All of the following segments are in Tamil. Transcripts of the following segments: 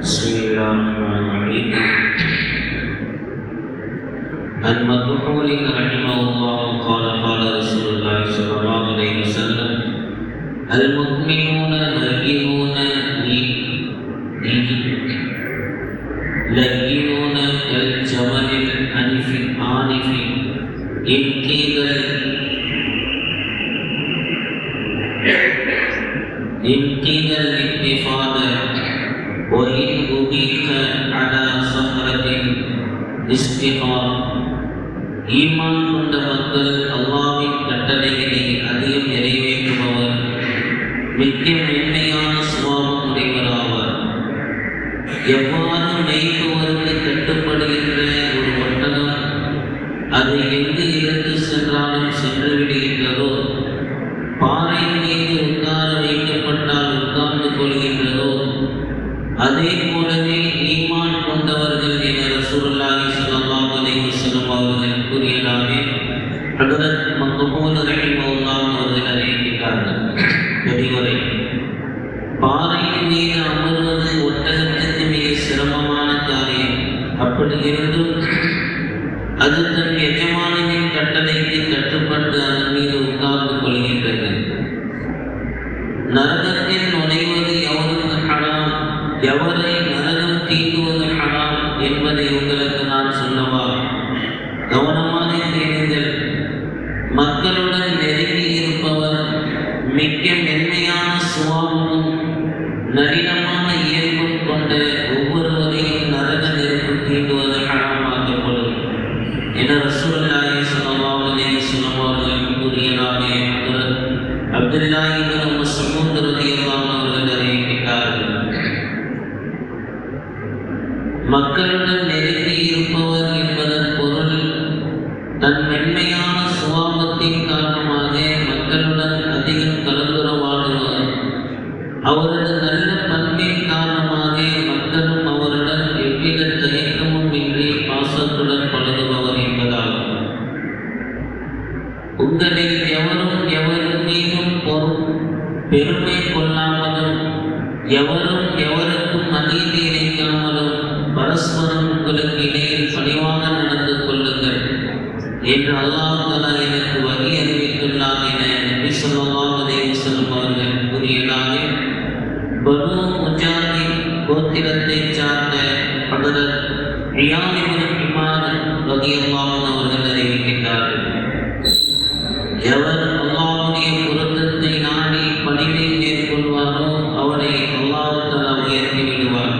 بسم الله الرحمن الرحيم. عن مكحول رحمه الله قال قال رسول الله صلى الله عليه وسلم المؤمنون لينون لينون كالجمل الأنف الآنف إن قيل إن قيل الانتفاض وإن أبيك على صخرة استقام ஈமான் கொண்ட மக்கள் அல்லாவின் கட்டளைகளை அதிகம் நிறைவேற்றுபவர் மிக்க மென்மையான சுபாவம் உடையவராவர் எவ்வாறு மேய்ப்பவருக்கு கட்டுப்படுகின்ற ஒரு ஒட்டகம் அது எங்கு இருந்து சென்றாலும் சென்று விடுகின்றதோ சல்லாஹ் ஸல்லல்லாஹு அலைஹி வஸல்லம் அவர்கள் கூறியதாகவே ஹஜரத் மக்பூல் ரஹிமஹுல்லாஹ் அவர்கள் அறிவிக்கிறார்கள் பெரியவரை பாறையின் மீது அமர்வது ஒட்டகத்திற்கு மிக சிரமமான காரியம் அப்படி இருந்தும் அது தன் எஜமானனின் கட்டளைக்கு கட்டுப்பட்டு அதன் மீது உட்கார்ந்து கொள்கின்றது நரகத்தில் நுழைவது எவருக்கு ஹராம் எவரை நரகம் தீண்டுவது ஹராம் என்பதை உங்களுக்கு கவனமாக கேளுங்கள் மக்களுடன் நெருங்கி இருப்பவர் மிக்க மென்மையான சுவாபமும் நளினமான இயல்பும் கொண்ட ஒவ்வொருவரையும் நரக நெருப்பு தீண்டுவது ஹராமாக்கப்படும் என ரசூலுல்லாஹி ஸல்லல்லாஹு அலைஹி வஸல்லம் அவர்கள் கூறியதாக ஹஜ்ரத் அப்துல்லாஹ் இப்னு மஸ்ஊத் ரலியல்லாஹு அவர்கள் அறிவிக்கிறார்கள் மக்களுடன் நெருங்கி இருப்பவர் அவரது நல்ல பண்பின் காரணமாக மக்களும் அவருடன் எவ்வித தயக்கமும் இன்றி பாசத்துடன் பழகுபவர் என்பதாகும். உங்களில் எவரும் எவரும் மீதும் பெருமை கொள்ளாமலும் எவரும் எவருக்கும் அநீதி இணைக்காமலும் பரஸ்பரம் உங்களுக்கு இடையில் பணிவாக நடந்து கொள்ளுங்கள் என்று அல்லாஹ் எனக்கு வகி அறிவித்துள்ளார் என நபி சொல்லலாம் பனு முஜாதி கோத்திரத்தைச் சார்ந்த ஹஜரத் இயான் இப்னு ஹிமார் அவர்கள் அறிவிக்கின்றார்கள். எவர் அல்லாவுடைய பொருத்தத்தை நாடி பணிவை மேற்கொள்வாரோ அவரை அல்லாஹ் உயர்த்தி விடுவார்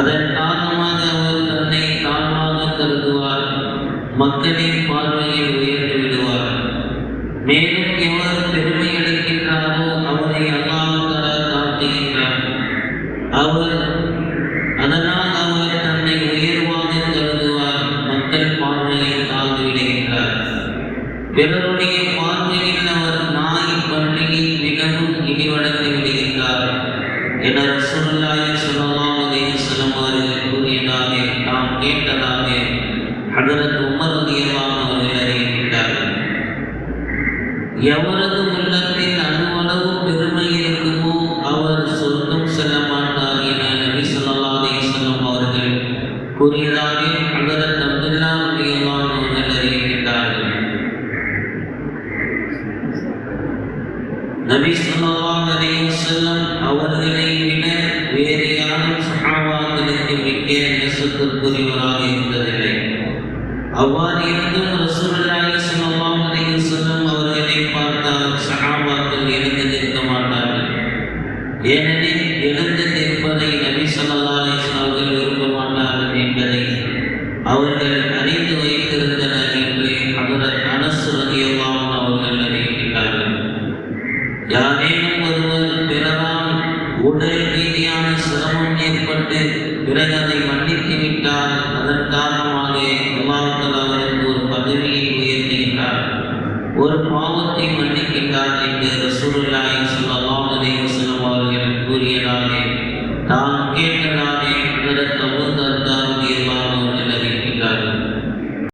அதன் காரணமாக அவர் தன்னை தாழ்வாக கருதுவார் மக்களின் பார்வையை உயர்த்தி விடுவார். மேலும் எவர் பெருமையடை அவர் அதனால் அவர் தன்னை உயர்வாக கருதுவார். மக்கள் பார்வையை தாழ்ந்து விடுகின்றார். பிறருடைய பார்வையில் அவர் நாய் பள்ளியில் மிகவும் இழிவடைந்து விடுகின்றார் என ரசூலுல்லாஹி ஸல்லல்லாஹு சொல்லுமாறு வஸல்லம் அவர்கள் கூறியதாக நாம் கேட்டதாக அதற்கு உமர் உயர்வாக அவர்கள் அறிவிக்கின்றார் எவரது உள்ளத்தில் கூறியதாக ஹசரத் அப்துல்லா ரலியல்லாஹு அவர்கள் அறிவிக்கின்றார்கள் நபி ஸல்லல்லாஹு அலைஹி வஸல்லம் அவர்களை விட வேறு யாரும் சஹாபாக்களுக்கு மிக்க நேசத்திற்குரியவராக இருந்ததில்லை. அவ்வாறு இருந்தும் ரசூலுல்லாஹி ஸல்லல்லாஹு அலைஹி வஸல்லம் அவர்களை பார்த்தால் சஹாபாக்கள் எழுந்து நிற்க மாட்டார்கள். ஏனெனில் பிறகு அதை மன்னித்து விட்டால் அதன் காரணமாக அல்லாஹ் அவருக்கு ஒரு பதவியை உயர்த்துகின்றார். ஒரு பாவத்தை மன்னிக்கின்றார் என்று ரசூலுல்லாஹி ஸல்லல்லாஹு அலைஹி வஸல்லம் அவர்கள் கூறியதாக தான் கேட்டதால்